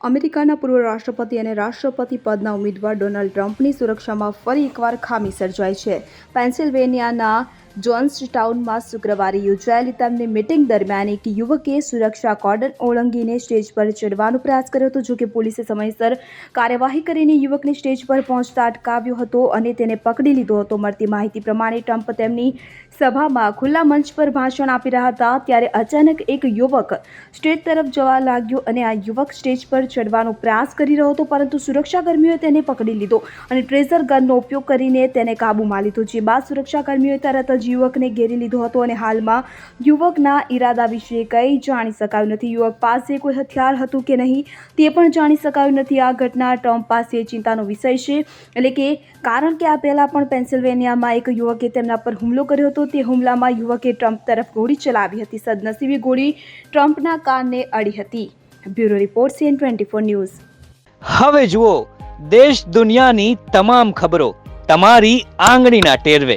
અમેરિકાના પૂર્વ રાષ્ટ્રપતિ અને રાષ્ટ્રપતિ પદના ઉમેદવાર ડોનાલ્ડ ટ્રમ્પની સુરક્ષામાં ફરી એકવાર ખામી સર્જાઈ છે. પેન્સિલ્વેનિયાના જોન્સ ટાઉનમાં શુક્રવારે યોજાયેલી તેમની મિટિંગ દરમિયાન એક યુવકે સુરક્ષા કોર્ડન ઓળંગીને સ્ટેજ પર ચડવાનો પ્રયાસ કર્યો હતો જોકે પોલીસે સમયસર કાર્યવાહી કરીને યુવકને સ્ટેજ પર પહોંચતા અટકાવ્યો હતો અને તેને પકડી લીધો હતો. મળતી માહિતી પ્રમાણે ટ્રમ્પ તેમની સભામાં ખુલ્લા મંચ પર ભાષણ આપી રહ્યા હતા, ત્યારે અચાનક એક યુવક સ્ટેજ તરફ જવા લાગ્યો અને આ યુવક સ્ટેજ પર ચડવાનો પ્રયાસ કરી રહ્યો હતો, પરંતુ સુરક્ષાકર્મીઓએ તેને પકડી લીધો અને ટ્રેઝર ગનનો ઉપયોગ કરીને તેને કાબૂમાં લીધો, જે બાદ સુરક્ષાકર્મીઓએ તરત જ યુવકને ઘેરી લીધો હતો અને હાલમાં યુવકના ઈરાદા વિશે કંઈ જાણી શકાયું નથી. યુવક પાસે કોઈ હથિયાર હતું કે નહીં તે પણ જાણી શકાયું નથી. આ ઘટના ટ્રમ્પ પાસે ચિંતાનો વિષય છે. એટલે કે કારણ કે આ પહેલાં પણ પેન્સિલ્વેનિયામાં એક યુવકે તેમના પર હુમલો કર્યો હતો, તે હુમલામાં યુવકે ટ્રમ્પ તરફ ગોળી ચલાવી હતી. સદનસીબી ગોળી ટ્રમ્પના કારને અડી હતી. Bureau report CN twenty four news. હવે જુઓ, દેશ દુનિયાની તમામ ખબરો તમારી આંગળીના ટેરવે.